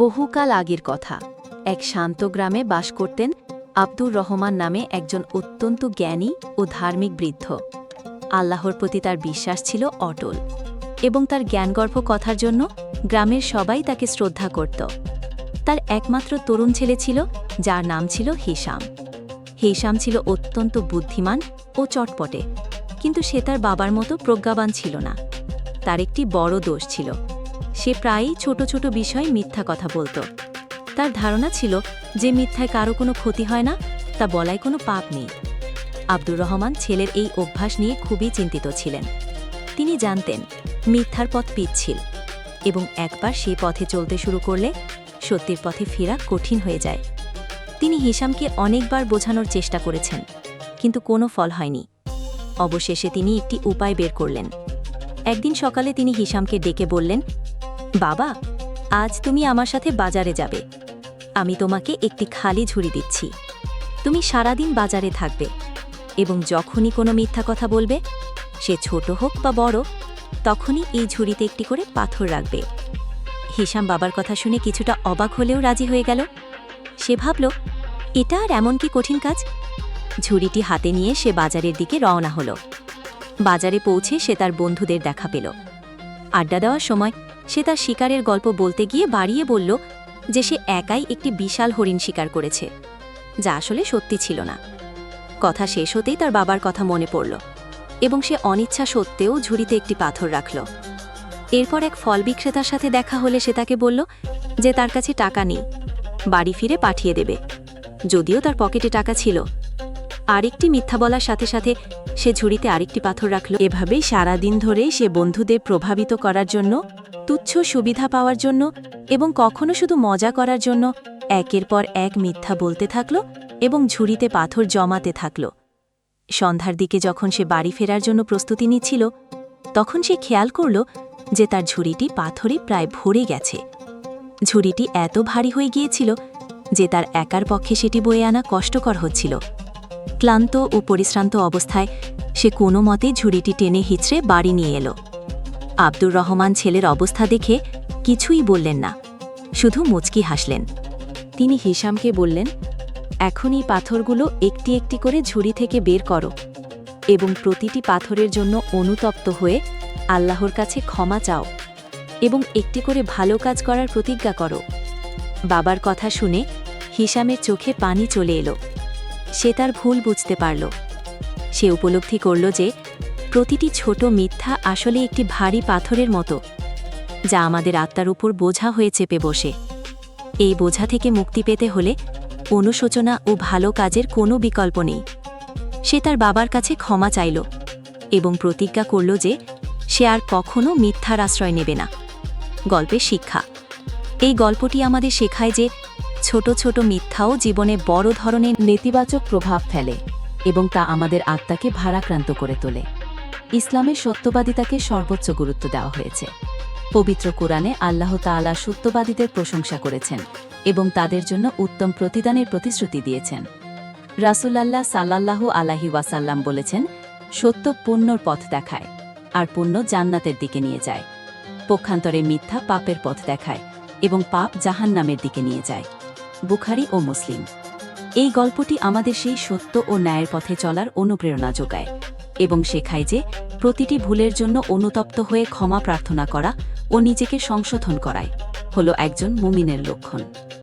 বহুকাল আগের কথা। এক শান্ত গ্রামে বাস করতেন আব্দুর রহমান নামে একজন অত্যন্ত জ্ঞানী ও ধার্মিক বৃদ্ধ। আল্লাহর প্রতি তার বিশ্বাস ছিল অটল এবং তার জ্ঞানগর্ভ কথার জন্য গ্রামের সবাই তাকে শ্রদ্ধা করত। তার একমাত্র তরুণ ছেলে ছিল, যার নাম ছিল হিসাম হিসাম ছিল অত্যন্ত বুদ্ধিমান ও চটপটে, কিন্তু সে তার বাবার মতো প্রজ্ঞাবান ছিল না। তার একটি বড় দোষ ছিল। সে প্রায়ই ছোট ছোট বিষয়ে মিথ্যা কথা বলতো। তার ধারণা ছিল যে মিথ্যায় কারও কোনো ক্ষতি হয় না, তা বলায় কোনো পাপ নেই। আব্দুর রহমান ছেলের এই অভ্যাস নিয়ে খুবই চিন্তিত ছিলেন। তিনি জানতেন, মিথ্যার পথ পিচ্ছিল এবং একবার সেই পথে চলতে শুরু করলে সত্যির পথে ফেরা কঠিন হয়ে যায়। তিনি হিসামকে অনেকবার বোঝানোর চেষ্টা করেছেন, কিন্তু কোনো ফল হয়নি। অবশেষে তিনি একটি উপায় বের করলেন। একদিন সকালে তিনি হিসামকে ডেকে বললেন বাবা, আজ তুমি আমার সাথে বাজারে যাবে। আমি তোমাকে একটি খালি ঝুড়ি দিচ্ছি। তুমি সারাদিন বাজারে থাকবে এবং যখনই কোনো মিথ্যা কথা বলবে, সে ছোট হোক বা বড়, তখনই এই ঝুড়িতে একটি করে পাথর রাখবে। হিসাম বাবার কথা শুনে কিছুটা অবাক হলেও রাজি হয়ে গেল। সে ভাবল, এটা আর এমন কি কঠিন কাজ? ঝুড়িটি হাতে নিয়ে সে বাজারের দিকে রওনা হলো। বাজারে পৌঁছে সে তার বন্ধুদের দেখা পেল। আড্ডা দেওয়ার সময় সে তার শিকারের গল্প বলতে গিয়ে বাড়িয়ে বলল যে সে একাই একটি বিশাল হরিণ শিকার করেছে, যা আসলে সত্যি ছিল না। কথা শেষ হতেই তার বাবার কথা মনে পড়ল এবং সে অনিচ্ছা সত্ত্বেও ঝুড়িতে একটি পাথর রাখল। এরপর এক ফল বিক্রেতার সাথে দেখা হলে সে তাকে বলল যে তার কাছে টাকা নেই, বাড়ি ফিরে পাঠিয়ে দেবে, যদিও তার পকেটে টাকা ছিল। আরেকটি মিথ্যা বলার সাথে সাথে সে ঝুড়িতে আরেকটি পাথর রাখল। এভাবেই সারাদিন ধরে সে বন্ধুদের প্রভাবিত করার জন্য তুচ্ছ সুবিধা পাওয়ার জন্য এবং কখনো শুধু মজা করার জন্য একের পর এক মিথ্যা বলতে থাকল এবং ঝুড়িতে পাথর জমাতে থাকল। সন্ধ্যার দিকে যখন সে বাড়ি ফেরার জন্য প্রস্তুতি নিচ্ছিল, তখন সে খেয়াল করল যে তার ঝুড়িটি পাথরে প্রায় ভরে গেছে। ঝুড়িটি এত ভারী হয়ে গিয়েছিল যে তার একার পক্ষে সেটি বয়ে আনা কষ্টকর হচ্ছিল। ক্লান্ত ও পরিশ্রান্ত অবস্থায় সে কোনো মতে ঝুড়িটি টেনে হিচড়ে বাড়ি নিয়ে এলো। আব্দুর রহমান ছেলের অবস্থা দেখে কিছুই বললেন না। শুধু মুচকি হাসলেন। তিনি হিসামকে বললেন, এখন এই পাথরগুলো একটি একটি করে ঝুড়ি থেকে বের করো এবং প্রতিটি পাথরের জন্য অনুতপ্ত হয়ে আল্লাহর কাছে ক্ষমা চাও এবং একটি করে ভালো কাজ করার প্রতিজ্ঞা করো। বাবার কথা শুনে হিসামের চোখে পানি চলে এলো। সে তার ভুল বুঝতে পারল। সে উপলব্ধি করল যে প্রতিটি ছোট মিথ্যা আসলে একটি ভারী পাথরের মতো, যা আমাদের আত্মার উপর বোঝা হয়ে চেপে বসে। এই বোঝা থেকে মুক্তি পেতে হলে অনুশোচনা ও ভালো কাজের কোনো বিকল্প নেই। সে তার বাবার কাছে ক্ষমা চাইল এবং প্রতিজ্ঞা করল যে সে আর কখনো মিথ্যার আশ্রয় নেবে না। গল্পের শিক্ষা। এই গল্পটি আমাদের শেখায় যে ছোট ছোট মিথ্যাও জীবনে বড় ধরনের নেতিবাচক প্রভাব ফেলে এবং তা আমাদের আত্মাকে ভারাক্রান্ত করে তোলে। ইসলামের সত্যবাদিতাকে সর্বোচ্চ গুরুত্ব দেওয়া হয়েছে। পবিত্র কোরআনে আল্লাহ তাআলা সত্যবাদীদের প্রশংসা করেছেন এবং তাদের জন্য উত্তম প্রতিদানের প্রতিশ্রুতি দিয়েছেন। রাসুলাল্লাহ সাল্লাল্লাহু আলাহি ওয়াসাল্লাম বলেছেন, সত্য পুণ্যর পথ দেখায় আর পুণ্য জান্নাতের দিকে নিয়ে যায়। পক্ষান্তরে মিথ্যা পাপের পথ দেখায় এবং পাপ জাহান্নামের দিকে নিয়ে যায়। বুখারি ও মুসলিম। এই গল্পটি আমাদের সেই সত্য ও ন্যায়ের পথে চলার অনুপ্রেরণা যোগায়। এবং শেখায় যে প্রতিটি ভুলের জন্য অনুতপ্ত হয়ে ক্ষমা প্রার্থনা করা ও নিজেকে সংশোধন করায় হল একজন মুমিনের লক্ষণ।